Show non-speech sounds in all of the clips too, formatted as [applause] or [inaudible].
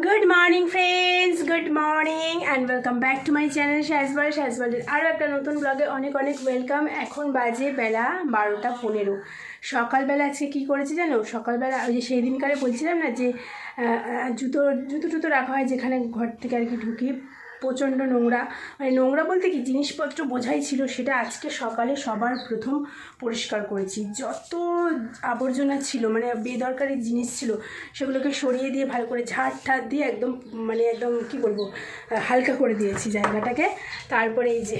Good morning friends good morning and welcome back to my channel শ্যাজবল শ্যাজবলের আরও একটা নতুন ব্লগে অনেক অনেক ওয়েলকাম এখন বাজে বেলা বারোটা পনেরো। সকালবেলা আজকে কী করেছে জানো? সকালবেলা ওই যে সেই দিনকারে বলছিলাম না যে জুতো জুতো টুতো রাখা হয় যেখানে ঘর থেকে আর কি ঢুকি। প্রচণ্ড নোংরা। মানে নোংরা বলতে কি জিনিসপত্র বোঝাই ছিল সেটা আজকে সকালে সবার প্রথম পরিষ্কার করেছি। যত আবর্জনা ছিল মানে বেদরকারি জিনিস ছিল, সেগুলোকে সরিয়ে দিয়ে ভালো করে ঝাড় ঠাড় দিয়ে একদম মানে একদম কি বলব, হালকা করে দিয়েছি জায়গাটাকে। তারপরে এই যে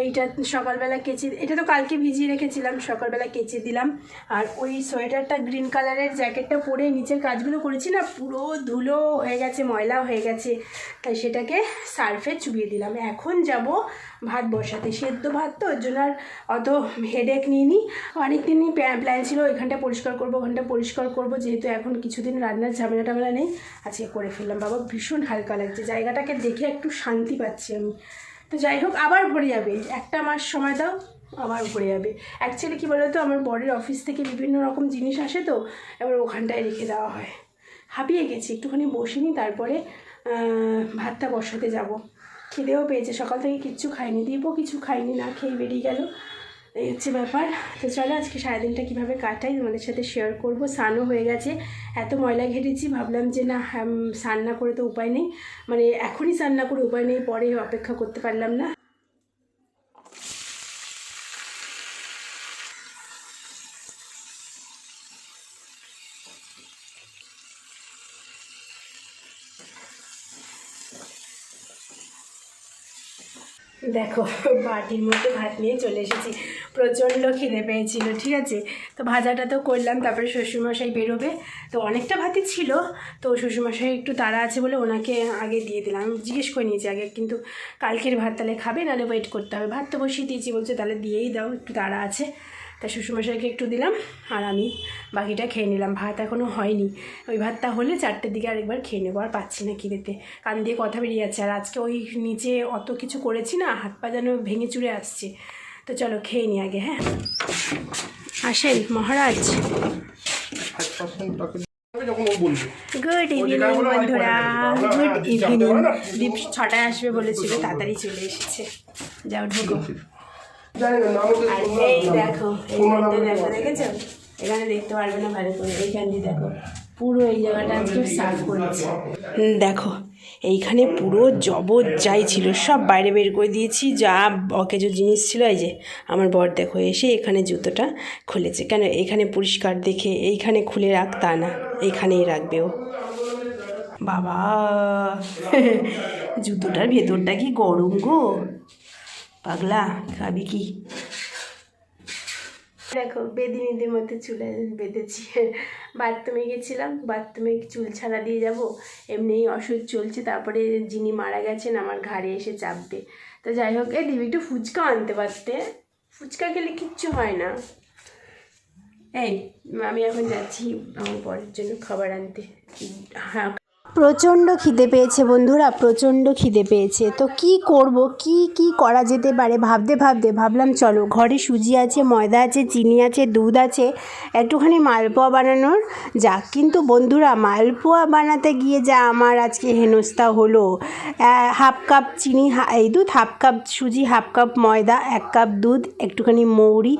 এইটা সকালবেলা কেচে, এটা তো কালকে ভিজিয়ে রেখেছিলাম, সকালবেলা কেচে দিলাম। আর ওই সোয়েটারটা গ্রিন কালারের জ্যাকেটটা পরে নিচের কাজগুলো করেছি না, পুরো ধুলো হয়ে গেছে, ময়লা হয়ে গেছে। তাই সেটাকে সার্ফে চুবিয়ে দিলাম। এখন যাব ভাত বসাতে। সেদ্ধ ভাত তো, ওর জন্য আর অত হেডেক নিইনি। অনেক দিনই প্ল্যান ছিল ওইখানটা পরিষ্কার করব ওখানটা পরিষ্কার করব, যেহেতু এখন কিছুদিন রান্নার ঝামেলা টামেলা নেই। আজকে করে ফেললাম। বাবা, ভীষণ হালকা লাগছে। জায়গাটাকে দেখে একটু শান্তি পাচ্ছি আমি। তো যাই হোক, আবার ভরে যাবে। একটা মাস সময় দাও, আবার ভরে যাবে। অ্যাকচুয়ালি কী বলো তো আমার বরের অফিস থেকে বিভিন্ন রকম জিনিস আসে তো, এবার ওখানটায় রেখে দেওয়া হয়। হাঁপিয়ে গেছি, একটুখানি বসিনি, তারপরে ভাতটা বসাতে যাব। খিদেও পেয়েছে, সকাল থেকে কিচ্ছু খাইনি দিব কিছু খাইনি, না খেয়ে বেরিয়ে গেল। এই হচ্ছে ব্যাপার। তো চলো আজকে সারাদিনটা কীভাবে কাটাই তোমাদের সাথে শেয়ার করব। স্নানও হয়ে গেছে। এত ময়লা ঘেটেছি ভাবলাম যে না হ্যাঁ, স্নান না করে তো উপায় নেই। মানে এখনই স্নান না করে উপায় নেই পরে অপেক্ষা করতে পারলাম না। দেখো বাটির মধ্যে ভাত নিয়ে চলে এসেছি। প্রচণ্ড খিদে পেয়েছিল, ঠিক আছে? তো ভাজাটা তো করলাম, তারপরে শ্বশুরমশাই বেরোবে। তো অনেকটা ভাতই ছিল, তো শ্বশুরমশাই একটু তাড়া আছে বলে ওনাকে আগে দিয়ে দিলাম। জিজ্ঞেস করে নিয়েছি আগে, কিন্তু কালকের ভাত তাহলে খাবে? নাহলে ওয়েট করতে হবে। ভাত তো বসিয়ে দিয়েছি, বলছে তাহলে দিয়েই দাও, একটু তাড়া আছে। তা শ্বশুরমশাইকে একটু দিলাম, আর আমি বাকিটা খেয়ে নিলাম। ভাত এখনও হয়নি। ওই ভাতটা হলে চারটের দিকে আরেকবার খেয়ে নেব, আর পাচ্ছি না খিদেতে। কান দিয়ে কথা বেরিয়ে যাচ্ছে, আর আজকে ওই নিচে অত কিছু করেছি না, হাত পা যেন ভেঙে চুরে আসছে। তো চলো খেয়ে নি আগে হ্যাঁ? আসেন মহারাজ। গুড ইভিনিং বন্ধুরা। গুড ইভিনিং দীপ ছটায় আসবে বলেছিল, তাড়াতাড়ি চলে এসেছে। যাও ঢুকো। এই দেখো, দেখেছ? এখানে দেখতে পারবে না ভালো করে। এইখান দিয়ে দেখো। পুরো এই জায়গাটা একটু সাফ করেছে। দেখো, এইখানে পুরো জবর যাই ছিল, সব বাইরে বের করে দিয়েছি, যা অকেজো জিনিস ছিল, এই যে আমার বর দেখো এসে এখানে জুতোটা খুলেছে। কেন, এখানে পরিষ্কার দেখে, এইখানে খুলে রাখ, তা না, এইখানেই রাখবে ও। বাবা, জুতোটার ভেতরটা কি গরম গো? পাগলা, খাবি কি? দেখো, বেদিনীদের মধ্যে চুলে বেঁধেছি। বাথরুমে গেছিলাম, বাথরুমে চুল ছাড়া দিয়ে যাব। এমনিই অসুখ চলছে, তারপরে যিনি মারা গেছেন, আমার ঘাড়ে এসে চাপবে। তো যাই হোক, এই দিবি একটু ফুচকা আনতে পারতে। ফুচকা খেলে কিচ্ছু হয় না। এই, আমি এখন যাচ্ছি, আমার পরের জন্য খাবার আনতে। হ্যাঁ প্রচণ্ড খিদে পেয়েছে বন্ধুরা, প্রচণ্ড খিদে পেয়েছে। তো কি করব, কি কি করা যেতে পারে? ভাবতে ভাবতে ভাবলাম, চলো ঘরে সুজি আছে, ময়দা আছে, চিনি আছে, দুধ আছে, একটুখানি মালপোয়া বানানোর যাক। কিন্তু বন্ধুরা, মালপোয়া বানাতে গিয়ে যা আমার আজকে হেনস্থা হলো। হাফ কাপ চিনি এই দুধ, হাফ কাপ সুজি, হাফ কাপ ময়দা, এক কাপ দুধ, একটুখানি মৌরি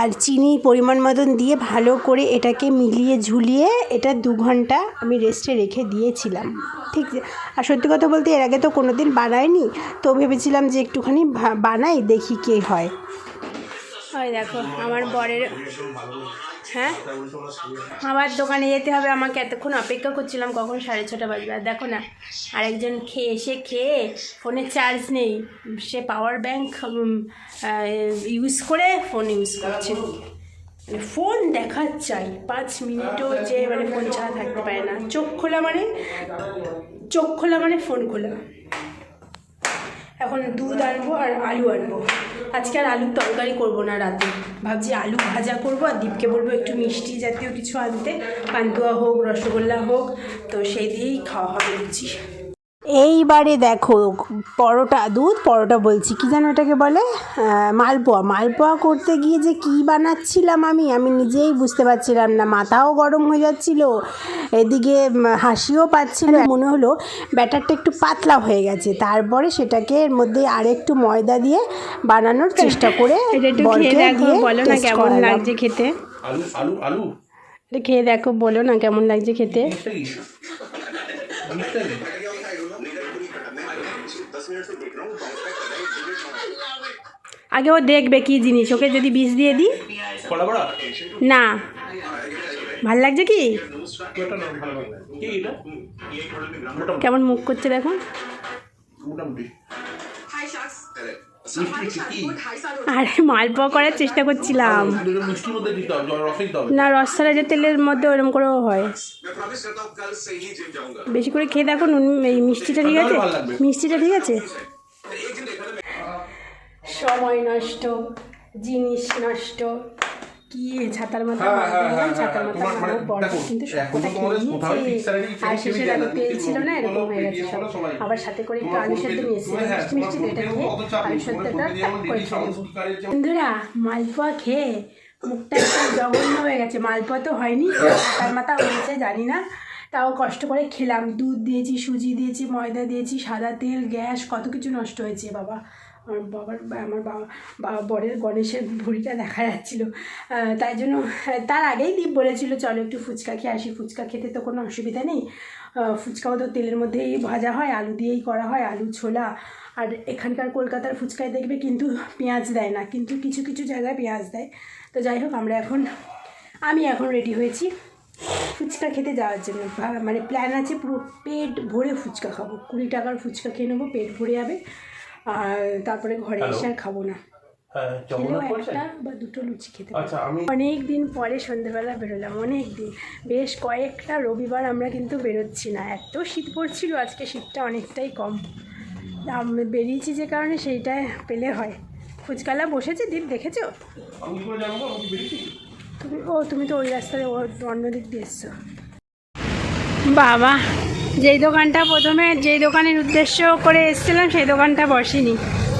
আর চিনি পরিমাণ মতন দিয়ে ভালো করে এটাকে মিলিয়ে ঝুলিয়ে এটা দু ঘণ্টা আমি রেস্টে রেখে দিয়েছিলাম। ঠিক আর সত্যি কথা বলতে এর আগে তো কোনো দিন বানাইনি, তো ভেবেছিলাম যে একটুখানি বানাই, দেখি কে হয়। হয় দেখো, আমার বরের হ্যাঁ? আমার দোকানে যেতে হবে, আমাকে এতক্ষণ অপেক্ষা করছিলাম কখন সাড়ে ছটা বাজবে। আর দেখো না, আরেকজন খেয়ে এসে খেয়ে ফোনে চার্জ নেই। সে পাওয়ার ব্যাংক ইউজ করে ফোন ইউজ করছে। মানে ফোন দেখার চাই পাঁচ মিনিটও যে মানে ফোন ছাড়া থাকতে পারে না। চোখ খোলা মানে চোখ খোলা মানে ফোন খোলা। এখন দুধ আনব আর আলু আনব। আজকে আর আলুর তরকারি করব না রাতে। ভাবছি আলু ভাজা করব আর দীপকে বলব একটু মিষ্টি জাতীয় কিছু আনতে। পান্তুয়া হোক, রসগোল্লা হোক, তো সেই দিয়েই খাওয়া হবে লুচি এইবারে দেখো পরোটা দুধ পরোটা বলছি। কি যেন এটাকে বলে? মালপোয়া। মালপোয়া করতে গিয়ে যে কি বানাচ্ছিলাম আমি আমি নিজেই বুঝতে পারছিলাম না। মাথাও গরম হয়ে যাচ্ছিল এদিকে হাসিও পাচ্ছিল। মনে হলো ব্যাটারটা একটু পাতলা হয়ে গেছে। তারপরে সেটাকে এর মধ্যে আরেকটু ময়দা দিয়ে বানানোর চেষ্টা করে [laughs] একটু বলো না কেমন লাগছে খেতে? আলু আলু আলু? খেয়ে দেখো বলো না কেমন লাগছে খেতে? আগে ও দেখবে কি জিনিস ওকে যদি বিষ দিয়ে দিই? না। ভালো লাগছে কি? কেমন মুখ করছে দেখুন আরে মালপোয়া করার চেষ্টা করছিলাম। না রসরা তেলের মধ্যে ওরম করেও হয়। বেশি করে খেয়ে দেখো নুন এই মিষ্টিটা ঠিক আছে? মিষ্টিটা ঠিক আছে? সময় নষ্ট জিনিস নষ্ট। কি ছাতার মাথা হ্যাঁ, হ্যাঁ, হ্যাঁ, ছাতার মাথা মানে মারার পর কিন্তু খেয়ে নিয়েছে। আর ছেড়ে শেষে দেয় না, তেল ছিল না এরকম হয়ে গেছে সব। আবার সাথে করে একটু আলু সেদ্ধ পে- নিয়ে এসেছি তোমার হ্যাঁ, মিষ্টি মিষ্টি এটা খেয়ে আলু সেদ্ধটা। বন্ধুরা মালপোয়া খেয়ে মুখটা একটু জঘন্য হয়ে গেছে। মালপোয়া তো হয়নি তার মাথা হয়েছে জানি না। তাও কষ্ট করে খেলাম। দুধ দিয়েছি সুজি দিয়েছি ময়দা দিয়েছি সাদা তেল গ্যাস কত কিছু নষ্ট হয়েছে বাবা। আমার বাবার, আমার বাবা বরের গণেশের ভুঁড়িটা দেখা যাচ্ছিল। তাই জন্য তার আগেই দীপ বলেছিল, চলো একটু ফুচকা খেয়ে আসি, ফুচকা খেতে তো কোনো অসুবিধা নেই। ফুচকাও তো তেলের মধ্যেই ভাজা হয়, আলু দিয়েই করা হয়, আলু ছোলা। আর এখানকার কলকাতার ফুচকায় দেখবে কিন্তু পেঁয়াজ দেয় না, কিন্তু কিছু কিছু জায়গায় পেঁয়াজ দেয়। তো যাই হোক, আমরা এখন, আমি এখন রেডি হয়েছি ফুচকা খেতে যাওয়ার জন্য। মানে প্ল্যান আছে পুরো পেট ভরে ফুচকা খাব। কুড়ি টাকার ফুচকা খেয়ে নেব, পেট ভরে যাবে। আর তারপরে ঘরে এসে আর খাব না। একটা বা দুটো লুচি খেতে। আচ্ছা অনেক দিন পরে সন্ধ্যেবেলা বেরোলাম অনেক দিন। বেশ কয়েকটা রবিবার আমরা কিন্তু বেরোচ্ছি না। এত শীত পড়ছিল আজকে শীতটা অনেকটাই কম। বেরিয়েছি যে কারণে সেইটা পেলে হয়। ফুচকালা বসেছে দীপ দেখেছ? তুমি ও তুমি তো ওই রাস্তায় অন্য দিক দিয়ে এসছো। বাবা! যেই দোকানটা প্রথমে যেই দোকানের উদ্দেশ্য করে এসেছিলাম সেই দোকানটা বসেনি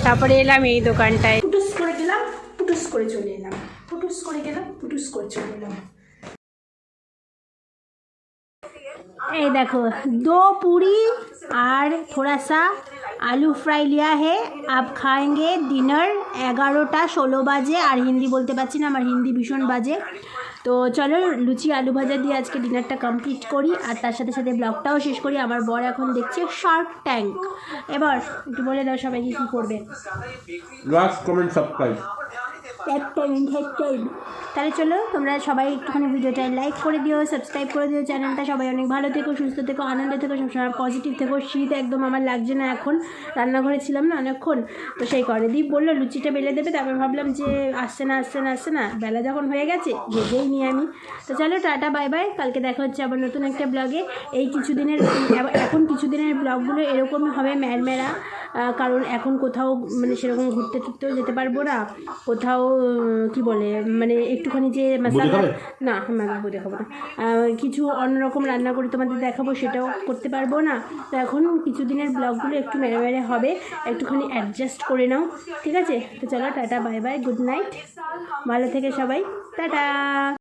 তারপরে এলাম এই দোকানটায় পুটুস করে গেলাম পুটুস করে চলে এলাম পুটুস করে গেলাম পুটুস করে চলে এলাম এই देखो दो पूरी और थोड़ा सा आलू फ्राई लिया है आप खाएंगे डिनर এগারোটা ষোলো বাজে আর হিন্দি বলতে পারছি না আমার হিন্দি ভীষণ বাজে তো চলো, লুচি, আলু ভাজা দিয়ে আজকে ডিনারটা কমপ্লিট করি, আর তার সাথে সাথে ব্লগটাও শেষ করি। আমার বর এখন দেখছে শার্ক ট্যাঙ্ক এবার একটু বলে দাও সবাইকে কী করবে। লাস্ট কমেন্ট সাবস্ক্রাইব তাহলে চলো তোমরা সবাই একটুখানি ভিডিওটা লাইক করে দিও সাবস্ক্রাইব করে দিও চ্যানেলটা সবাই অনেক ভালো থেকো সুস্থ থেকো আনন্দে থেকো সবসময় পজিটিভ থেকো। শীত একদম আমার লাগছে না এখন। রান্নাঘরে ছিলাম না অনেকক্ষণ। তো সেই করে দীপ বলল লুচিটা বেলে দেবে। তারপর ভাবলাম যে আসছে না আসছে না আসছে না। বেলা যখন হয়ে গেছে ভেজেই নিই আমি। তো চলো টাটা বাই বাই কালকে দেখা হচ্ছে আবার নতুন একটা ব্লগে এই কিছুদিনের এখন কিছুদিনের ব্লগগুলো এরকমই হবে ম্যারমেরা আহ, কারণ এখন কোথাও মানে সেরকম ঘুরতে টুরতেও যেতে পারব না। কোথাও কি বলে মানে একটুখানি যে মশলা না আমি বুঝে খাব না। কিছু অন্যরকম রান্না করে তোমাদের দেখাবো সেটাও করতে পারব না। তো এখন কিছুদিনের ব্লগগুলো একটু মেরে মেরে হবে একটুখানি অ্যাডজাস্ট করে নাও ঠিক আছে? তো চলো tata bye bye good night ভালো থেকে সবাই টাটা!